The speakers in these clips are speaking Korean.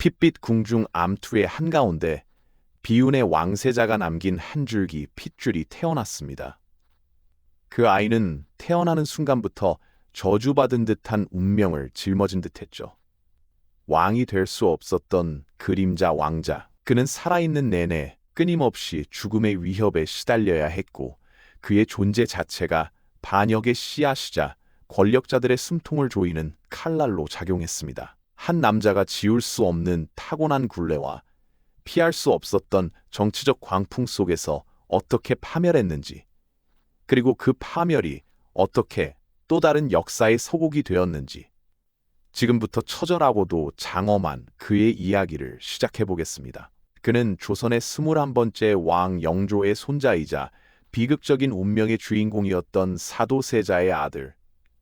핏빛 궁중 암투의 한가운데 비운의 왕세자가 남긴 한 줄기 핏줄이 태어났습니다. 그 아이는 태어나는 순간부터 저주받은 듯한 운명을 짊어진 듯했죠. 왕이 될 수 없었던 그림자 왕자. 그는 살아있는 내내 끊임없이 죽음의 위협에 시달려야 했고 그의 존재 자체가 반역의 씨앗이자 권력자들의 숨통을 조이는 칼날로 작용했습니다. 한 남자가 지울 수 없는 타고난 굴레와 피할 수 없었던 정치적 광풍 속에서 어떻게 파멸했는지, 그리고 그 파멸이 어떻게 또 다른 역사의 소곡이 되었는지, 지금부터 처절하고도 장엄한 그의 이야기를 시작해 보겠습니다. 그는 조선의 스물한 번째 왕 영조의 손자이자 비극적인 운명의 주인공이었던 사도세자의 아들,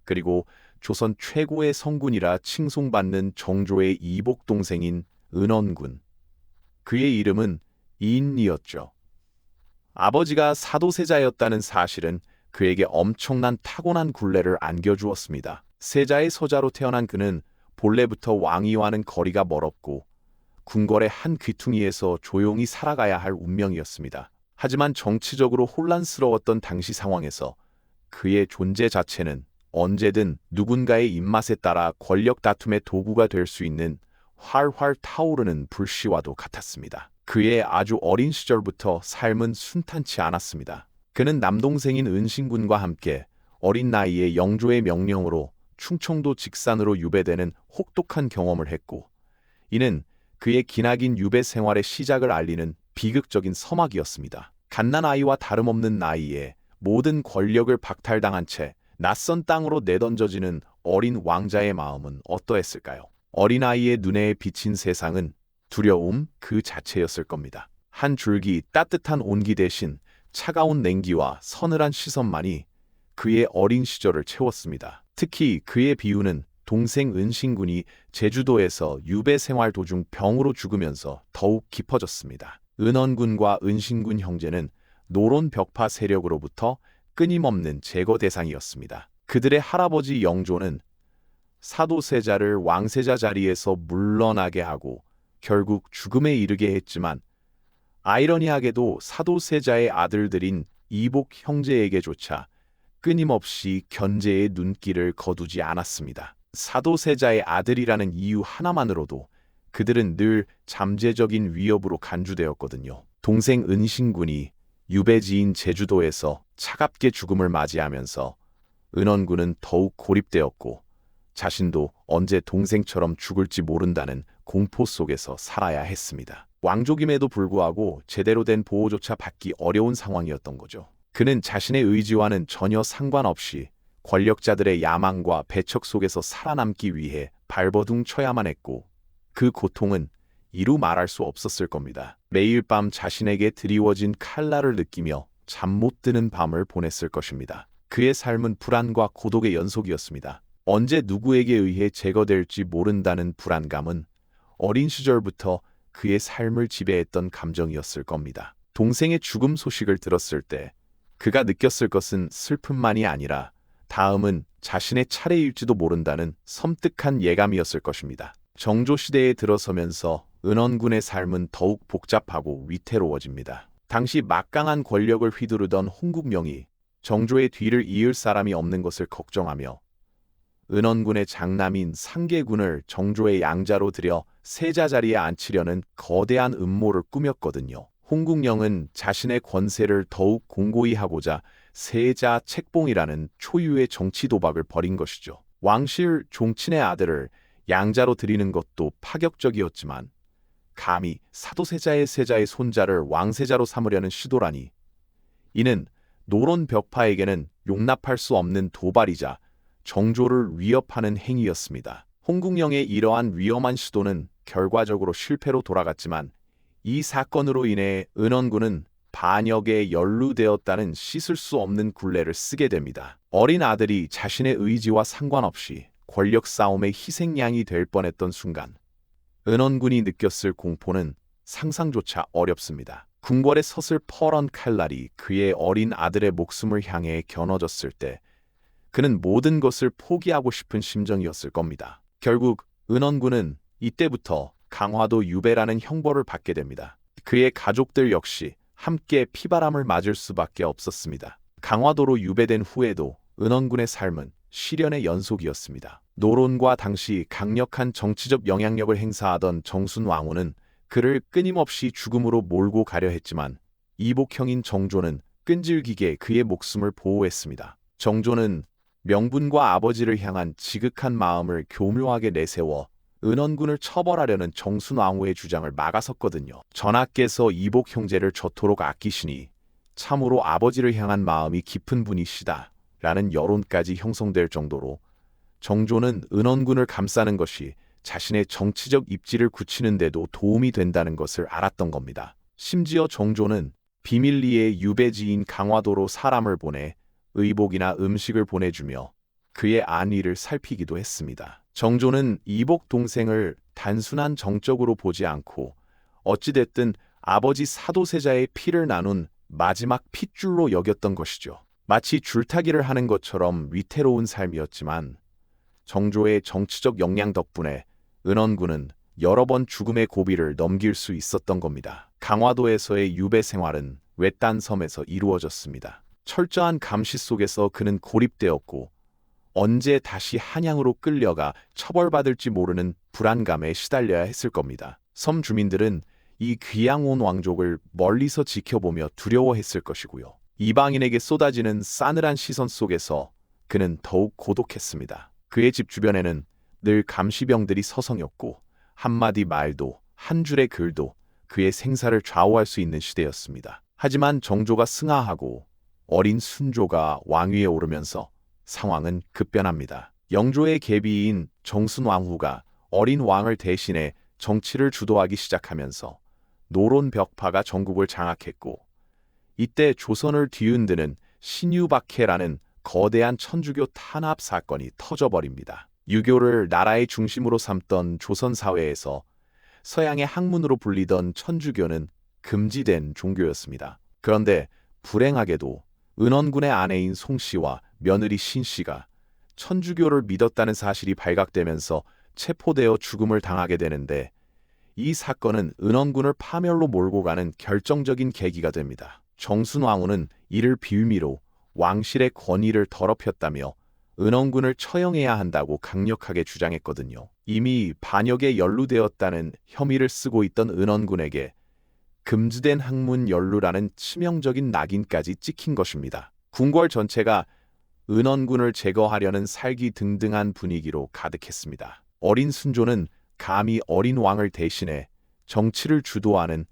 그리고 조선 최고의 성군이라 칭송받는 정조의 이복 동생인 은원군. 그의 이름은 이인이었죠. 아버지가 사도세자였다는 사실은 그에게 엄청난 타고난 굴레를 안겨주었습니다. 세자의 서자로 태어난 그는 본래부터 왕위와는 거리가 멀었고 궁궐의 한 귀퉁이에서 조용히 살아가야 할 운명이었습니다. 하지만 정치적으로 혼란스러웠던 당시 상황에서 그의 존재 자체는 언제든 누군가의 입맛에 따라 권력 다툼의 도구가 될 수 있는 활활 타오르는 불씨와도 같았습니다. 그의 아주 어린 시절부터 삶은 순탄치 않았습니다. 그는 남동생인 은신군과 함께 어린 나이에 영조의 명령으로 충청도 직산으로 유배되는 혹독한 경험을 했고 이는 그의 기나긴 유배 생활의 시작을 알리는 비극적인 서막이었습니다. 갓난 아이와 다름없는 나이에 모든 권력을 박탈당한 채 낯선 땅으로 내던져지는 어린 왕자의 마음은 어떠했을까요? 어린아이의 눈에 비친 세상은 두려움 그 자체였을 겁니다. 한 줄기 따뜻한 온기 대신 차가운 냉기와 서늘한 시선만이 그의 어린 시절을 채웠습니다. 특히 그의 비유는 동생 은신군이 제주도에서 유배 생활 도중 병으로 죽으면서 더욱 깊어졌습니다. 은원군과 은신군 형제는 노론 벽파 세력으로부터 끊임없는 제거 대상이었습니다. 그들의 할아버지 영조는 사도세자를 왕세자 자리에서 물러나게 하고 결국 죽음에 이르게 했지만 아이러니하게도 사도세자의 아들들인 이복 형제에게조차 끊임없이 견제의 눈길을 거두지 않았습니다. 사도세자의 아들이라는 이유 하나만으로도 그들은 늘 잠재적인 위협으로 간주되었거든요. 동생 은신군이 유배지인 제주도에서 차갑게 죽음을 맞이하면서 은원군은 더욱 고립되었고 자신도 언제 동생처럼 죽을지 모른다는 공포 속에서 살아야 했습니다. 왕족임에도 불구하고 제대로 된 보호조차 받기 어려운 상황이었던 거죠. 그는 자신의 의지와는 전혀 상관없이 권력자들의 야망과 배척 속에서 살아남기 위해 발버둥 쳐야만 했고 그 고통은 이루 말할 수 없었을 겁니다. 매일 밤 자신에게 드리워진 칼날을 느끼며 잠 못 드는 밤을 보냈을 것입니다. 그의 삶은 불안과 고독의 연속이었습니다. 언제 누구에게 의해 제거될지 모른다는 불안감은 어린 시절부터 그의 삶을 지배했던 감정이었을 겁니다. 동생의 죽음 소식을 들었을 때 그가 느꼈을 것은 슬픔만이 아니라 다음은 자신의 차례일지도 모른다는 섬뜩한 예감이었을 것입니다. 정조 시대에 들어서면서 은원군의 삶은 더욱 복잡하고 위태로워집니다. 당시 막강한 권력을 휘두르던 홍국명이 정조의 뒤를 이을 사람이 없는 것을 걱정하며 은원군의 장남인 상계군을 정조의 양자로 들여 세자 자리에 앉히려는 거대한 음모를 꾸몄거든요. 홍국영은 자신의 권세를 더욱 공고히 하고자 세자 책봉이라는 초유의 정치 도박을 벌인 것이죠. 왕실 종친의 아들을 양자로 드리는 것도 파격적이었지만 감히 사도세자의 세자의 손자를 왕세자로 삼으려는 시도라니 이는 노론 벽파에게는 용납할 수 없는 도발이자 정조를 위협하는 행위였습니다. 홍국영의 이러한 위험한 시도는 결과적으로 실패로 돌아갔지만 이 사건으로 인해 은원군은 반역에 연루되었다는 씻을 수 없는 굴레를 쓰게 됩니다. 어린 아들이 자신의 의지와 상관없이 권력 싸움의 희생양이 될 뻔했던 순간 은원군이 느꼈을 공포는 상상조차 어렵습니다. 궁궐의 서슬 퍼런 칼날이 그의 어린 아들의 목숨을 향해 겨눠졌을 때 그는 모든 것을 포기하고 싶은 심정이었을 겁니다. 결국 은원군은 이때부터 강화도 유배라는 형벌을 받게 됩니다. 그의 가족들 역시 함께 피바람을 맞을 수밖에 없었습니다. 강화도로 유배된 후에도 은원군의 삶은 시련의 연속이었습니다. 노론과 당시 강력한 정치적 영향력을 행사하던 정순 왕후는 그를 끊임없이 죽음으로 몰고 가려 했지만 이복형인 정조는 끈질기게 그의 목숨을 보호했습니다. 정조는 명분과 아버지를 향한 지극한 마음을 교묘하게 내세워 은원군을 처벌하려는 정순 왕후의 주장을 막아섰거든요. 전하께서 이복 형제를 저토록 아끼시니 참으로 아버지를 향한 마음이 깊은 분이시다. 라는 여론까지 형성될 정도로 정조는 은원군을 감싸는 것이 자신의 정치적 입지를 굳히는 데도 도움이 된다는 것을 알았던 겁니다. 심지어 정조는 비밀리에 유배지인 강화도로 사람을 보내 의복이나 음식을 보내주며 그의 안위를 살피기도 했습니다. 정조는 이복 동생을 단순한 정적으로 보지 않고 어찌됐든 아버지 사도세자의 피를 나눈 마지막 핏줄로 여겼던 것이죠. 마치 줄타기를 하는 것처럼 위태로운 삶이었지만 정조의 정치적 역량 덕분에 은원군은 여러 번 죽음의 고비를 넘길 수 있었던 겁니다. 강화도에서의 유배 생활은 외딴 섬에서 이루어졌습니다. 철저한 감시 속에서 그는 고립되었고 언제 다시 한양으로 끌려가 처벌받을지 모르는 불안감에 시달려야 했을 겁니다. 섬 주민들은 이 귀양 온 왕족을 멀리서 지켜보며 두려워했을 것이고요. 이방인에게 쏟아지는 싸늘한 시선 속에서 그는 더욱 고독했습니다. 그의 집 주변에는 늘 감시병들이 서성였고 한마디 말도 한 줄의 글도 그의 생사를 좌우할 수 있는 시대였습니다. 하지만 정조가 승하하고 어린 순조가 왕위에 오르면서 상황은 급변합니다. 영조의 계비인 정순왕후가 어린 왕을 대신해 정치를 주도하기 시작하면서 노론 벽파가 전국을 장악했고 이때 조선을 뒤흔드는 신유박해라는 거대한 천주교 탄압 사건이 터져버립니다. 유교를 나라의 중심으로 삼던 조선 사회에서 서양의 학문으로 불리던 천주교는 금지된 종교였습니다. 그런데 불행하게도 은원군의 아내인 송 씨와 며느리 신 씨가 천주교를 믿었다는 사실이 발각되면서 체포되어 죽음을 당하게 되는데 이 사건은 은원군을 파멸로 몰고 가는 결정적인 계기가 됩니다. 정순왕후는 이를 빌미로 왕실의 권위를 더럽혔다며 은원군을 처형해야 한다고 강력하게 주장했거든요. 이미 반역에 연루되었다는 혐의를 쓰고 있던 은원군에게 금지된 학문 연루라는 치명적인 낙인까지 찍힌 것입니다. 궁궐 전체가 은원군을 제거하려는 살기 등등한 분위기로 가득했습니다. 어린 순조는 감히 어린 왕을 대신해 정치를 주도하는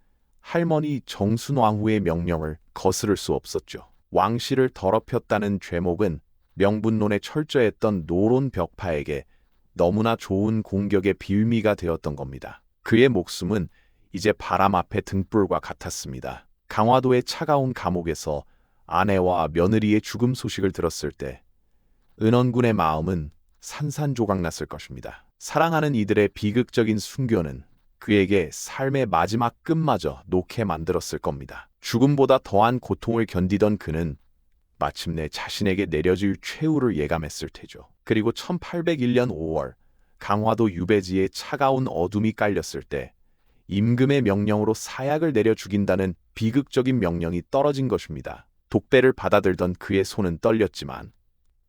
할머니 정순왕후의 명령을 거스를 수 없었죠. 왕실을 더럽혔다는 죄목은 명분론에 철저했던 노론 벽파에게 너무나 좋은 공격의 빌미가 되었던 겁니다. 그의 목숨은 이제 바람 앞에 등불과 같았습니다. 강화도의 차가운 감옥에서 아내와 며느리의 죽음 소식을 들었을 때 은원군의 마음은 산산조각 났을 것입니다. 사랑하는 이들의 비극적인 순교는 그에게 삶의 마지막 끝마저 놓게 만들었을 겁니다. 죽음보다 더한 고통을 견디던 그는 마침내 자신에게 내려질 최후를 예감했을 테죠. 그리고 1801년 5월 강화도 유배지에 차가운 어둠이 깔렸을 때 임금의 명령으로 사약을 내려 죽인다는 비극적인 명령이 떨어진 것입니다. 독배를 받아들던 그의 손은 떨렸지만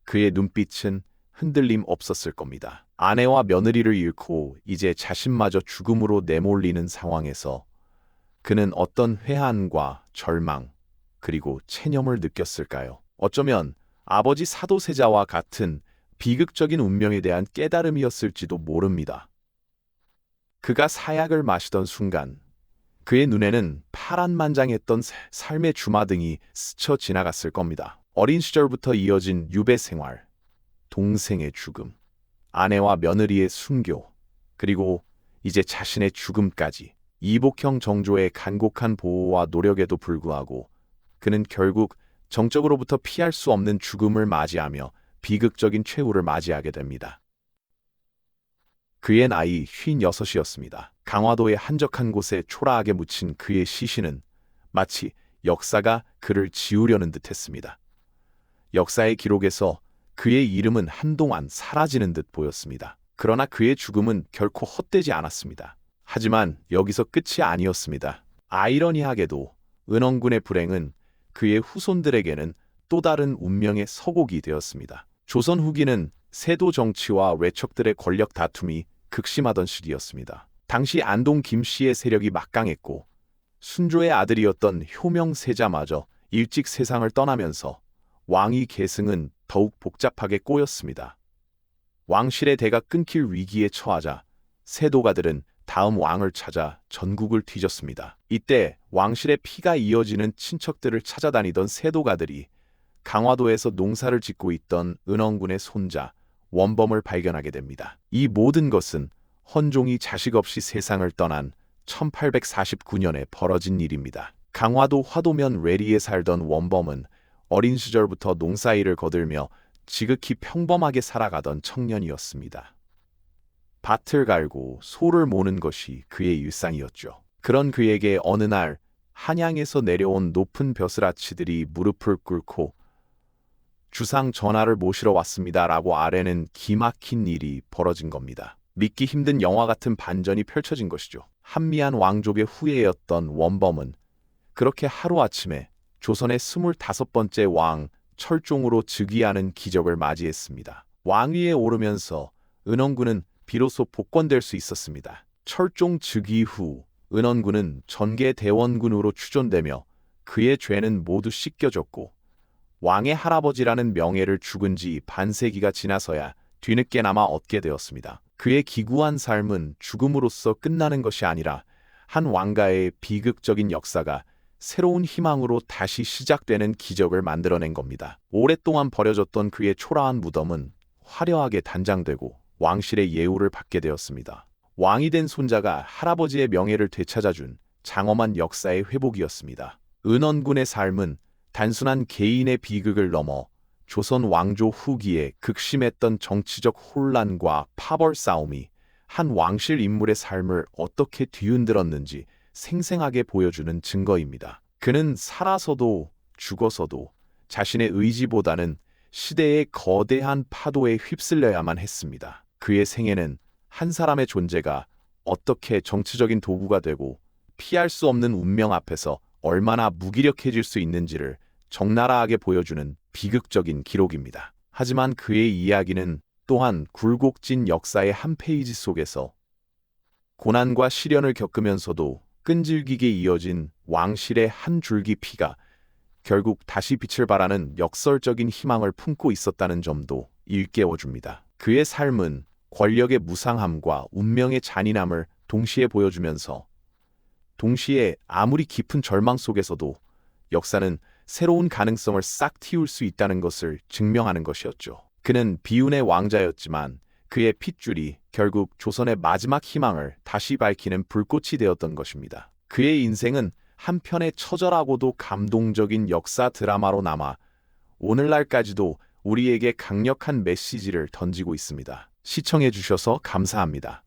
그의 눈빛은 흔들림 없었을 겁니다. 아내와 며느리를 잃고 이제 자신마저 죽음으로 내몰리는 상황에서 그는 어떤 회한과 절망, 그리고 체념을 느꼈을까요? 어쩌면 아버지 사도세자와 같은 비극적인 운명에 대한 깨달음이었을지도 모릅니다. 그가 사약을 마시던 순간 그의 눈에는 파란만장했던 삶의 주마등이 스쳐 지나갔을 겁니다. 어린 시절부터 이어진 유배 생활, 동생의 죽음, 아내와 며느리의 순교, 그리고 이제 자신의 죽음까지 이복형 정조의 간곡한 보호와 노력에도 불구하고 그는 결국 정적으로부터 피할 수 없는 죽음을 맞이하며 비극적인 최후를 맞이하게 됩니다. 그의 나이 56이었습니다. 강화도의 한적한 곳에 초라하게 묻힌 그의 시신은 마치 역사가 그를 지우려는 듯 했습니다. 역사의 기록에서 그의 이름은 한동안 사라지는 듯 보였습니다. 그러나 그의 죽음은 결코 헛되지 않았습니다. 하지만 여기서 끝이 아니었습니다. 아이러니하게도 은원군의 불행은 그의 후손들에게는 또 다른 운명의 서곡이 되었습니다. 조선 후기는 세도 정치와 외척들의 권력 다툼이 극심하던 시기였습니다. 당시 안동 김씨의 세력이 막강했고 순조의 아들이었던 효명세자마저 일찍 세상을 떠나면서 왕위 계승은 더욱 복잡하게 꼬였습니다. 왕실의 대가 끊길 위기에 처하자 세도가들은 다음 왕을 찾아 전국을 뒤졌습니다. 이때 왕실의 피가 이어지는 친척들을 찾아다니던 세도가들이 강화도에서 농사를 짓고 있던 은원군의 손자 원범을 발견하게 됩니다. 이 모든 것은 헌종이 자식 없이 세상을 떠난 1849년에 벌어진 일입니다. 강화도 화도면 외리에 살던 원범은 어린 시절부터 농사일을 거들며 지극히 평범하게 살아가던 청년이었습니다. 밭을 갈고 소를 모는 것이 그의 일상이었죠. 그런 그에게 어느 날 한양에서 내려온 높은 벼슬아치들이 무릎을 꿇고 주상 전하를 모시러 왔습니다라고 아래는 기막힌 일이 벌어진 겁니다. 믿기 힘든 영화 같은 반전이 펼쳐진 것이죠. 한미한 왕족의 후예였던 원범은 그렇게 하루아침에 조선의 스물다섯 번째 왕 철종으로 즉위하는 기적을 맞이했습니다. 왕위에 오르면서 은원군은 비로소 복권될 수 있었습니다. 철종 즉위 후 은원군은 전개 대원군으로 추존되며 그의 죄는 모두 씻겨졌고 왕의 할아버지라는 명예를 죽은 지 반세기가 지나서야 뒤늦게나마 얻게 되었습니다. 그의 기구한 삶은 죽음으로써 끝나는 것이 아니라 한 왕가의 비극적인 역사가 새로운 희망으로 다시 시작되는 기적을 만들어낸 겁니다. 오랫동안 버려졌던 그의 초라한 무덤은 화려하게 단장되고 왕실의 예우를 받게 되었습니다. 왕이 된 손자가 할아버지의 명예를 되찾아준 장엄한 역사의 회복이었습니다. 은원군의 삶은 단순한 개인의 비극을 넘어 조선 왕조 후기에 극심했던 정치적 혼란과 파벌 싸움이 한 왕실 인물의 삶을 어떻게 뒤흔들었는지 생생하게 보여주는 증거입니다. 그는 살아서도 죽어서도 자신의 의지보다는 시대의 거대한 파도에 휩쓸려야만 했습니다. 그의 생애는 한 사람의 존재가 어떻게 정치적인 도구가 되고 피할 수 없는 운명 앞에서 얼마나 무기력해질 수 있는지를 적나라하게 보여주는 비극적인 기록입니다. 하지만 그의 이야기는 또한 굴곡진 역사의 한 페이지 속에서 고난과 시련을 겪으면서도 끈질기게 이어진 왕실의 한 줄기 피가 결국 다시 빛을 발하는 역설적인 희망을 품고 있었다는 점도 일깨워줍니다. 그의 삶은 권력의 무상함과 운명의 잔인함을 동시에 보여주면서 동시에 아무리 깊은 절망 속에서도 역사는 새로운 가능성을 싹 틔울 수 있다는 것을 증명하는 것이었죠. 그는 비운의 왕자였지만 그의 핏줄이 결국 조선의 마지막 희망을 다시 밝히는 불꽃이 되었던 것입니다. 그의 인생은 한편의 처절하고도 감동적인 역사 드라마로 남아 오늘날까지도 우리에게 강력한 메시지를 던지고 있습니다. 시청해 주셔서 감사합니다.